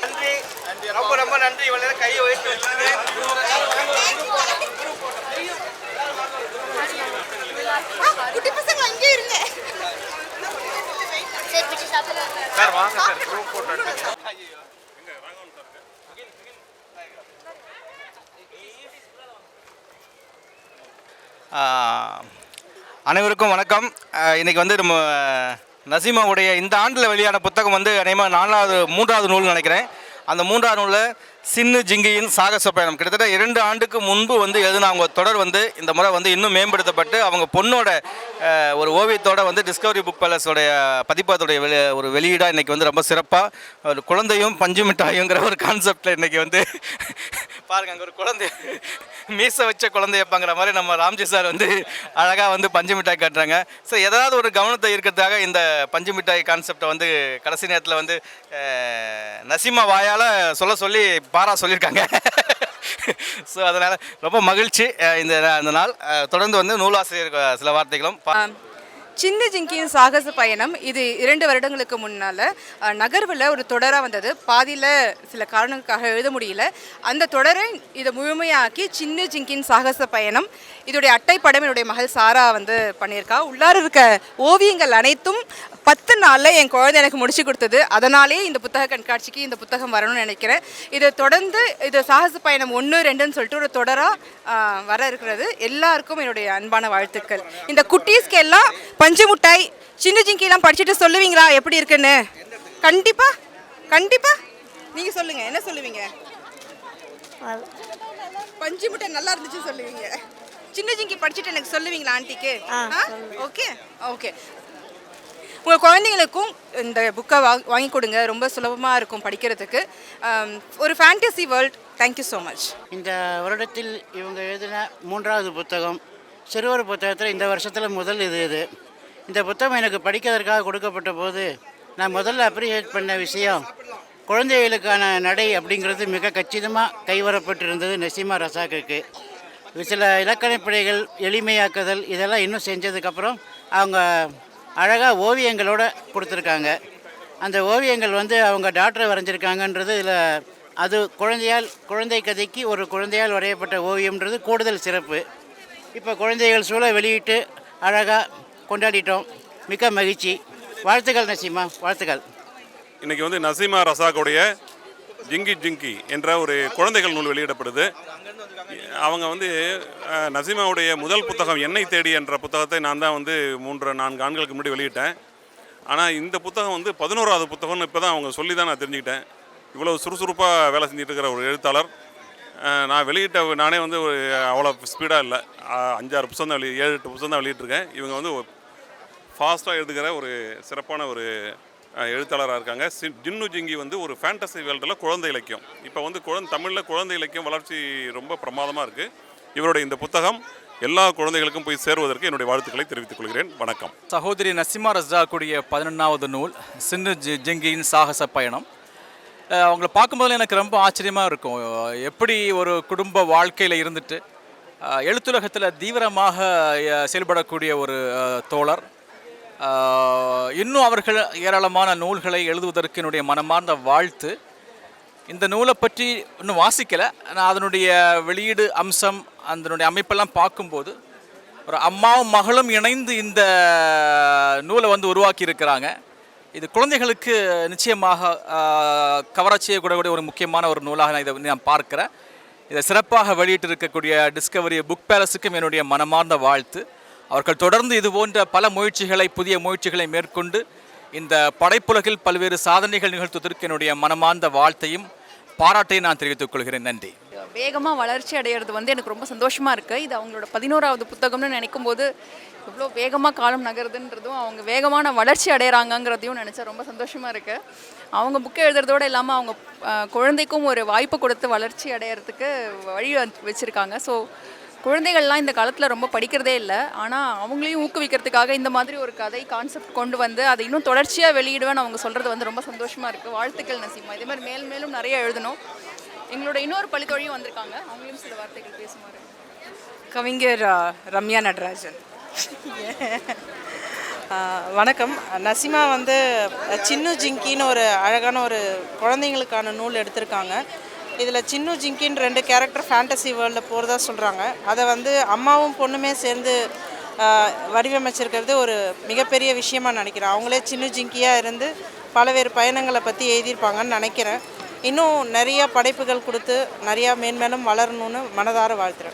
நன்றி. ரொம்ப ரொம்ப நன்றி. இவ்வளவு கையை வைத்து வச்சிருக்கேன் சார் வாங்க சார் குரூப் போட்டோ அனைவருக்கும் வணக்கம். இன்றைக்கி இன்னைக்கு வந்து நம்ம நசீமாவுடைய இந்த ஆண்டில் வெளியான புத்தகம் வந்து அநேகமாக நாலாவது மூன்றாவது நூல் நினைக்கிறேன். அந்த மூன்றாம் நூலில் சின்னு ஜிங்கியின் சாகச பயணம். கிட்டத்தட்ட இரண்டு ஆண்டுக்கு முன்பு வந்து எழுதின அவங்க தொடர் வந்து இந்த முறை வந்து இன்னும் மேம்படுத்தப்பட்டு அவங்க பொண்ணோட ஒரு ஓவியத்தோட வந்து டிஸ்கவரி புக் பேலஸோடைய பதிப்பகத்துடைய வெளி ஒரு வெளியீடாக இன்றைக்கி வந்து ரொம்ப சிறப்பாக ஒரு குழந்தையும் பஞ்சு மிட்டாயுங்கிற ஒரு கான்செப்டில் இன்றைக்கி வந்து பாருங்க அங்கே ஒரு குழந்தை மீசை வச்ச குழந்தையப்பாங்கிற மாதிரி நம்ம ராம்ஜி சார் வந்து அழகாக வந்து பஞ்சு மிட்டாய் காட்டுறாங்க. ஸோ ஏதாவது ஒரு கவனத்தை இருக்கிறதுக்காக இந்த பஞ்சு மிட்டாய் கான்செப்டை வந்து கடைசி நேரத்தில் வந்து நசிமா வாயால் சொல்ல சொல்லி பாரா சொல்லியிருக்காங்க. ஸோ அதனால் ரொம்ப மகிழ்ச்சி இந்த இந்த நாள். தொடர்ந்து வந்து நூலாசிரியர் சில வார்த்தைகளும் பா- சின்ன ஜிங்கியின் சாகச பயணம் இது இரண்டு வருடங்களுக்கு முன்னால் நகர்வில் ஒரு தொடராக வந்தது. பாதியில் சில காரணங்களுக்காக எழுத முடியல. அந்த தொடரை இதை முழுமையாக்கி சின்ன ஜிங்கின் சாகச பயணம் இதோடைய அட்டை படம் என்னுடைய மகள் சாரா வந்து பண்ணியிருக்கா. உள்ளார இருக்க ஓவியங்கள் அனைத்தும் பத்து நாளில் என் குழந்தை எனக்கு முடிச்சு கொடுத்தது. அதனாலே இந்த புத்தக கண்காட்சிக்கு இந்த புத்தகம் வரணும்னு நினைக்கிறேன். இது தொடர்ந்து இது சாகச பயணம் ஒன்று ரெண்டுன்னு சொல்லிட்டு ஒரு தொடராக வர இருக்கிறது. எல்லாருக்கும் என்னுடைய அன்பான வாழ்த்துக்கள். இந்த குட்டீஸ்க்கு எல்லாம் பஞ்சு முட்டாய் சின்ன ஜிங்கிலாம் படிச்சுட்டு சொல்லுவீங்களா? எப்படி இருக்குன்னு? கண்டிப்பா கண்டிப்பா. நீங்க சொல்லுங்க என்ன சொல்லுவீங்க? பஞ்சு முட்டாய் நல்லா இருந்துச்சு சொல்லுவீங்க. சின்ன ஜிங்கி படிச்சுட்டு எனக்கு சொல்லுவீங்களா ஆண்டிக்கு? Okay okay. உங்கள் குழந்தைங்களுக்கும் இந்த புக்கை வா வாங்கி கொடுங்க. ரொம்ப சுலபமாக இருக்கும் படிக்கிறதுக்கு. ஒரு fantasy world thank you so much இந்த வருடத்தில் இவங்க எழுதின மூன்றாவது புத்தகம் சிறுவர் புத்தகத்தில் இந்த வருஷத்தில் முதல் இது இது. இந்த புத்தகம் எனக்கு படிக்கிறதற்காக கொடுக்கப்பட்ட போது நான் முதல்ல அப்ரிஷியேட் பண்ண விஷயம் குழந்தைகளுக்கான நடை அப்படிங்கிறது மிக கச்சிதமாக கைவரப்பட்டிருந்தது நசீமா ரசாக்குக்கு. சில இலக்கணப் பிழைகள் எளிமையாக்குதல் இதெல்லாம் இன்னும் செஞ்சதுக்கப்புறம் அவங்க அழகாக ஓவியங்களோட கொடுத்துருக்காங்க. அந்த ஓவியங்கள் வந்து அவங்க டாக்டர் வரைஞ்சிருக்காங்கன்றது இதில் அது குழந்தையால் குழந்தை கதைக்கு ஒரு குழந்தையால் வரையப்பட்ட ஓவியம்ன்றது கூடுதல் சிறப்பு. இப்போ குழந்தைகள் சூழ வெளியிட்டு அழகாக கொண்டாடிட்டோம். மிக்க மகிழ்ச்சி. வாழ்த்துக்கள் நசீமா. வாழ்த்துக்கள். இன்றைக்கி வந்து நசீமா ரசாக்குடைய ஜிங்கி ஜிங்கி என்ற ஒரு குழந்தைகள் நூல் வெளியிடப்படுது. அவங்க வந்து நசீமாவுடைய முதல் புத்தகம் என்னை தேடி என்ற புத்தகத்தை நான் தான் வந்து மூன்று நான்கு ஆண்களுக்கு முன்னாடி வெளியிட்டேன். ஆனால் இந்த புத்தகம் வந்து பதினோராவது புத்தகம்னு இப்போ தான் அவங்க சொல்லி தான் நான் தெரிஞ்சுக்கிட்டேன். இவ்வளோ சுறுசுறுப்பாக வேலை செஞ்சுட்டு இருக்கிற ஒரு எழுத்தாளர். நான் வெளியிட்ட நானே வந்து ஒரு அவ்வளோ ஸ்பீடாக இல்லை. அஞ்சாறு புத்தகம் தான் வெளி ஏழு எட்டு புத்தகம் தான் வெளியிட்டிருக்கேன் இவங்க வந்து ஃபாஸ்ட்டாக எழுதுகிற ஒரு சிறப்பான ஒரு எழுத்தாளராக இருக்காங்க. சி- ஜின்னு ஜிங்கி வந்து ஒரு ஃபேண்டசி வேர்ல்டில் குழந்தை இலக்கியம். இப்போ வந்து குழந்தை தமிழில் குழந்தை இலக்கியம் வளர்ச்சி ரொம்ப பிரமாதமாக இருக்குது இவருடைய இந்த புத்தகம் எல்லா குழந்தைகளுக்கும் போய் சேருவதற்கு என்னுடைய வாழ்த்துக்களை தெரிவித்துக் கொள்கிறேன். வணக்கம். சகோதரி நசிமா கூடிய பதினொன்றாவது நூல் சின்னு ஜி- ஜிங்கியின் சாகச பயணம். அவங்களை அவங்கள பார்க்கும்போது எனக்கு ரொம்ப ஆச்சரியமாக இருக்கும். எப்படி ஒரு குடும்ப வாழ்க்கையில் இருந்துட்டு எழுத்துலகத்தில் தீவிரமாக செயல்படக்கூடிய ஒரு தோழர். இன்னும் அவர்கள் ஏராளமான நூல்களை எழுதுவதற்கு என்னுடைய மனமார்ந்த வாழ்த்து. இந்த நூலை பற்றி இன்னும் வாசிக்கலை. நான் அதனுடைய வெளியீடு அம்சம் அதனுடைய அமைப்பெல்லாம் பார்க்கும்போது ஒரு அம்மாவும் மகளும் இணைந்து இந்த நூலை வந்து உருவாக்கி இருக்கிறாங்க இது குழந்தைகளுக்கு நிச்சயமாக கவரச் செய்யக்கூடிய ஒரு முக்கியமான ஒரு நூலாக நான் இதை நான் பார்க்குறேன். இதை சிறப்பாக வெளியிட்டு இருக்கக்கூடிய டிஸ்கவரி புக் பேலஸுக்கும் என்னுடைய மனமார்ந்த வாழ்த்து. அவர்கள் தொடர்ந்து இது போன்ற பல முயற்சிகளை புதிய முயற்சிகளை மேற்கொண்டு இந்த படைப்புலகில் பல்வேறு சாதனைகள் நிகழ்த்துவதற்கு என்னுடைய மனமார்ந்த வாழ்த்தையும் பாராட்டையும் நான் தெரிவித்துக் கொள்கிறேன். நன்றி. வேகமாக வளர்ச்சி அடையிறது வந்து எனக்கு ரொம்ப சந்தோஷமாக இருக்குது இது அவங்களோட பதினோராவது புத்தகம்னு நினைக்கும் போது எவ்வளோ வேகமாக காலம் நகருதுன்றதும் அவங்க வேகமான வளர்ச்சி அடையிறாங்கங்கிறதையும் நினச்சா ரொம்ப சந்தோஷமாக இருக்குது அவங்க புக்கு எழுதுறதோடு இல்லாமல் அவங்க குழந்தைக்கும் ஒரு வாய்ப்பு கொடுத்து வளர்ச்சி அடையிறதுக்கு வழி வச்சுருக்காங்க வச்சிருக்காங்க. ஸோ குழந்தைகள்லாம் இந்த காலத்தில் ரொம்ப படிக்கிறதே இல்லை. ஆனால் அவங்களையும் ஊக்குவிக்கிறதுக்காக இந்த மாதிரி ஒரு கதை கான்செப்ட் கொண்டு வந்து அதை இன்னும் தொடர்ச்சியாக வெளியிடுவேன்னு அவங்க சொல்கிறது வந்து ரொம்ப சந்தோஷமாக இருக்குது வாழ்த்துக்கள் நசீமா. இதே மாதிரி மேலும் மேலும் நிறைய எழுதணும். எங்களோட இன்னொரு பள்ளித்தோழியும் வந்திருக்காங்க. அவங்களையும் சில வார்த்தைகள் பேசுமாறு. கவிஞர் ரம்யா நடராஜன். வணக்கம். நசிமா வந்து சின்னு ஜிங்கின்னு ஒரு அழகான ஒரு குழந்தைங்களுக்கான நூல் எடுத்திருக்காங்க. இதில் சின்னு ஜிங்கின்னு ரெண்டு கேரக்டர் ஃபேண்டசி வேர்ல்டில் போகிறதா சொல்கிறாங்க அதை வந்து அம்மாவும் பொண்ணுமே சேர்ந்து வடிவமைச்சிருக்கிறது ஒரு மிகப்பெரிய விஷயமா நினைக்கிறேன். அவங்களே சின்னு ஜிங்கியாக இருந்து பலவேறு பயணங்களை பற்றி எழுதியிருப்பாங்கன்னு நினைக்கிறேன். இன்னும் நிறைய படைப்புகள் கொடுத்து நிறையா மேன்மேலும் வளரணும்னு மனதார வாழ்த்துறேன்.